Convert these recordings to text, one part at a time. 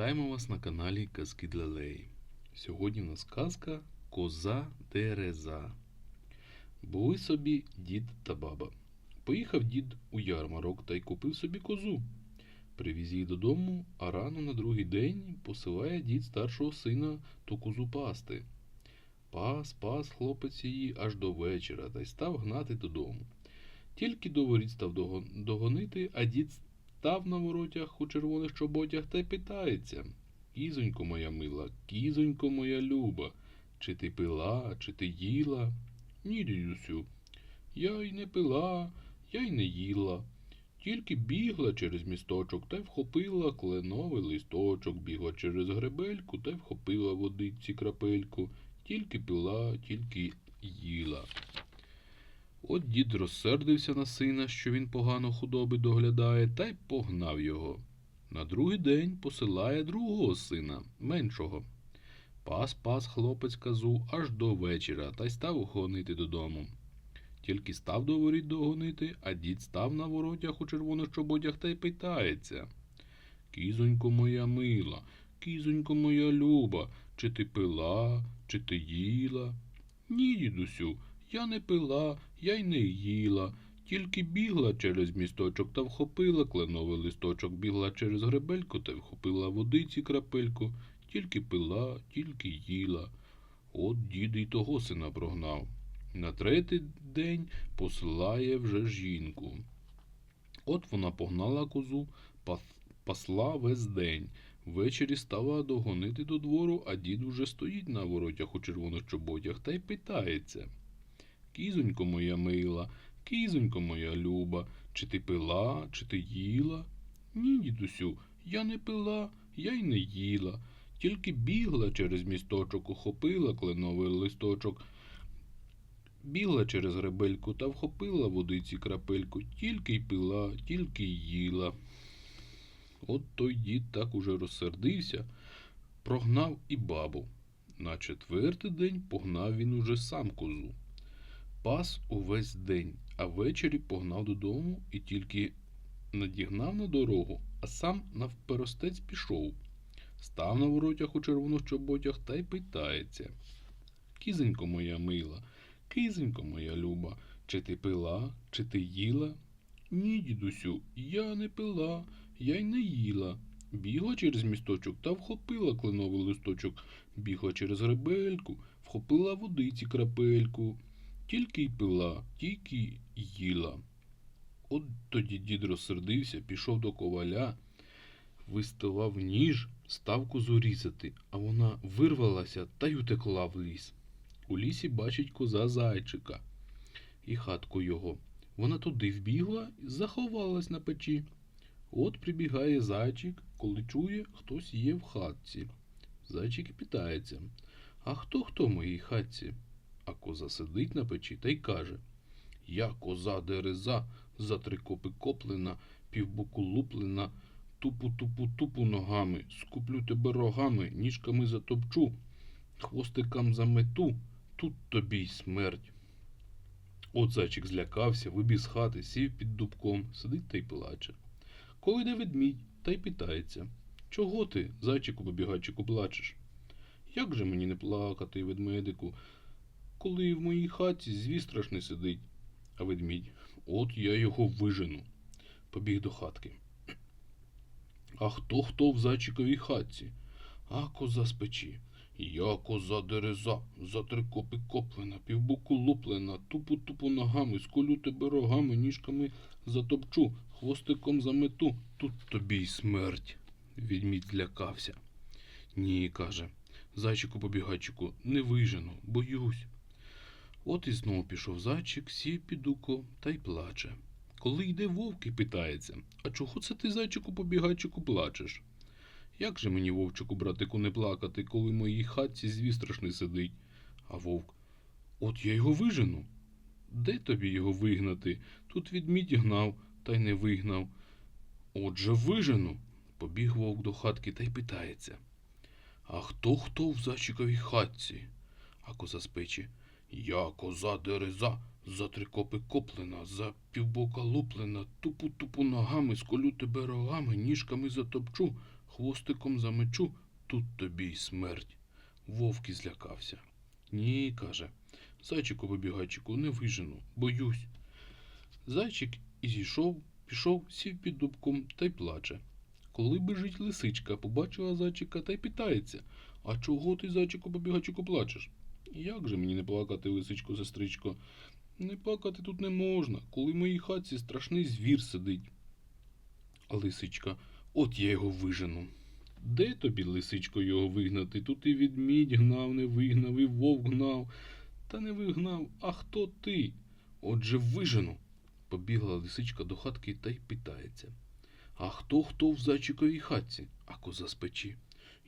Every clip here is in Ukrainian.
Вітаємо вас на каналі Казки для Лей. Сьогодні в нас казка Коза Дереза. Були собі дід та баба. Поїхав дід у ярмарок та й купив собі козу. Привіз її додому, а рано на другий день посилає дід старшого сина ту козу пасти. Пас, пас хлопець її аж до вечора та й став гнати додому. Тільки до воріт став догонити, а дід став на воротях у червоних чоботях та питається. Кізонько моя мила, кізонько моя люба, чи ти пила, чи ти їла? Ні, дідусю, я й не пила, я й не їла. Тільки бігла через місточок та й вхопила кленовий листочок, бігла через гребельку та й вхопила водиці крапельку, тільки пила, тільки їла. От дід розсердився на сина, що він погано худоби доглядає, та й погнав його. На другий день посилає другого сина, меншого. Пас пас хлопець казу аж до вечора та й став гонити додому. Тільки став до воріт догонити, а дід став на воротях у червоних чоботях та й питається. Кізонько моя мила, кізонько моя люба, чи ти пила, чи ти їла? Ні, дідусю, я не пила, я й не їла. Тільки бігла через місточок та вхопила кленовий листочок, бігла через гребельку та вхопила водиці крапельку, тільки пила, тільки їла. От дід і того сина прогнав. На третій день посилає вже жінку. От вона погнала козу, пасла весь день. Ввечері стала догонити до двору, а дід уже стоїть на воротях у червоних чоботях та й питається. Кізонько моя мила, кізонько моя люба, чи ти пила, чи ти їла? Ні, дідусю, я не пила, я й не їла. Тільки бігла через місточок, ухопила кленовий листочок, бігла через гребельку та вхопила водиці крапельку, тільки й пила, тільки й їла. От той дід так уже розсердився, прогнав і бабу. На четвертий день погнав він уже сам козу. Пас увесь день, а ввечері погнав додому і тільки надігнав на дорогу, а сам навперостець пішов. Став на воротях у червоних чоботях та й питається. Кізенько моя мила, кизенько моя люба, чи ти пила, чи ти їла? Ні, дідусю, я не пила, я й не їла. Бігла через місточок та вхопила кленовий листочок, бігла через гребельку, вхопила водиці крапельку, тільки й пила, тільки й їла. От тоді дід розсердився, пішов до коваля, виставав ніж, став козу а вона вирвалася та й утекла в ліс. У лісі бачить коза зайчика і хатку його. Вона туди вбігла і заховалась на печі. От прибігає зайчик, коли чує, хтось є в хатці. Зайчик питається, а хто хто в моїй хатці? А коза сидить на печі та й каже Я коза дереза, за три копи коплена, півбоку луплена, тупу тупу тупу ногами, скуплю тебе рогами, ніжками затопчу, хвостикам замету, тут тобі й смерть. От зайчик злякався, вибіг з хати, сів під дубком, сидить та й плаче. Коли йде ведмідь, та й питається Чого ти, зайчику побігайчику, плачеш? Як же мені не плакати, ведмедику, коли в моїй хаті звір страшний сидить? А ведмідь, от я його вижену. Побіг до хатки. А хто хто в зайчиковій хатці? А коза з печі. Я коза дереза, за три копи коплена, півбоку луплена, тупу тупу ногами, сколю тебе рогами, ніжками затопчу, хвостиком замету, тут тобі й смерть. Відмідь злякався. Ні, каже, зайчику побігайчику, не вижену, боюсь. От і знову пішов зайчик, сів під дуко та й плаче. Коли йде вовк і питається, а чого це ти, зайчику побігайчику, плачеш? Як же мені, вовчику, братику, не плакати, коли в моїй хатці звір страшний сидить? А вовк, от я його вижену. Де тобі його вигнати? Тут відмідь гнав, та й не вигнав. Отже, вижену. Побіг вовк до хатки та й питається. А хто хто в зайчиковій хатці? А коза з печі. Я коза дереза, за три копи коплена, за півбока луплена, тупу тупу ногами, сколю тебе рогами, ніжками затопчу, хвостиком замечу, тут тобі й смерть. Вовк і злякався. Ні, каже, зайчику побігайчику, не вижену, боюсь. Зайчик і зійшов, пішов, сів під дубком та й плаче. Коли бежить лисичка, побачила зайчика та й питається, а чого ти, зайчику побігайчику, плачеш? Як же мені не плакати, лисичко, сестричко? Не плакати тут не можна, коли в моїй хатці страшний звір сидить. А лисичка, от я його вижену. Де тобі, лисичко, його вигнати? Тут і відмідь гнав, не вигнав, і вовк гнав, та не вигнав. А хто ти? Отже, вижену. Побігла лисичка до хатки та й питається. А хто хто в зайчиковій хатці? А коза з печі.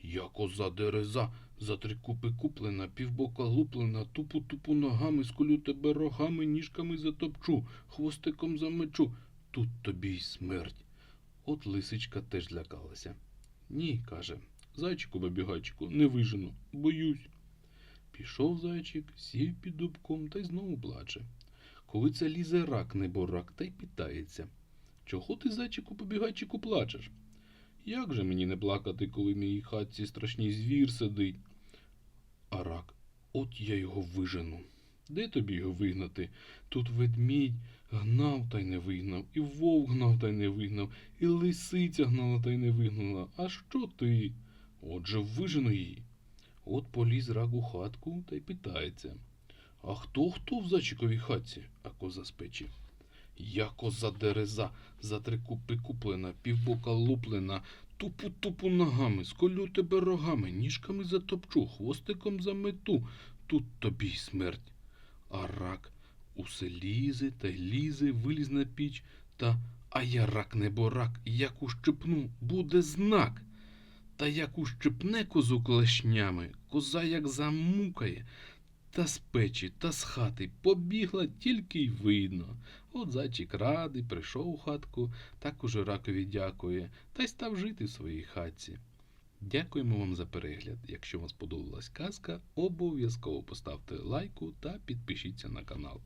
Я коза дереза, за три купи куплена, півбока луплена, тупу тупу ногами, сколю тебе рогами, ніжками затопчу, хвостиком замечу. Тут тобі й смерть. От лисичка теж злякалася. Ні, каже, зайчику бабігайчику, не вижену, боюсь. Пішов зайчик, сів під дубком та й знову плаче. Коли це лізе рак неборак та й питається. Чого ти, зайчику побігайчику, плачеш? Як же мені не плакати, коли в моїй хатці страшний звір сидить? А рак, от я його вижену. Де тобі його вигнати? Тут ведмідь гнав та й не вигнав, і вовк гнав та й не вигнав, і лисиця гнала та й не вигнала. А що ти? Отже, вижену її. От поліз рак у хатку та й питається. А хто хто в зайчиковій хатці? А коза з печі. Я коза дереза, за три купи куплена, півбока луплена, тупу тупу ногами, сколю тебе рогами, ніжками затопчу, хвостиком замету, тут тобі й смерть. А рак усе лізе та лізе, виліз на піч, та а я рак не борак, як ущипну, буде знак. Та як ущипне козу клешнями, коза як замукає, та з печі, та з хати побігла тільки й видно. От зайчик радий, прийшов у хатку, так уже ракові дякує, та й став жити в своїй хатці. Дякуємо вам за перегляд. Якщо вам сподобалась казка, обов'язково поставте лайку та підпишіться на канал.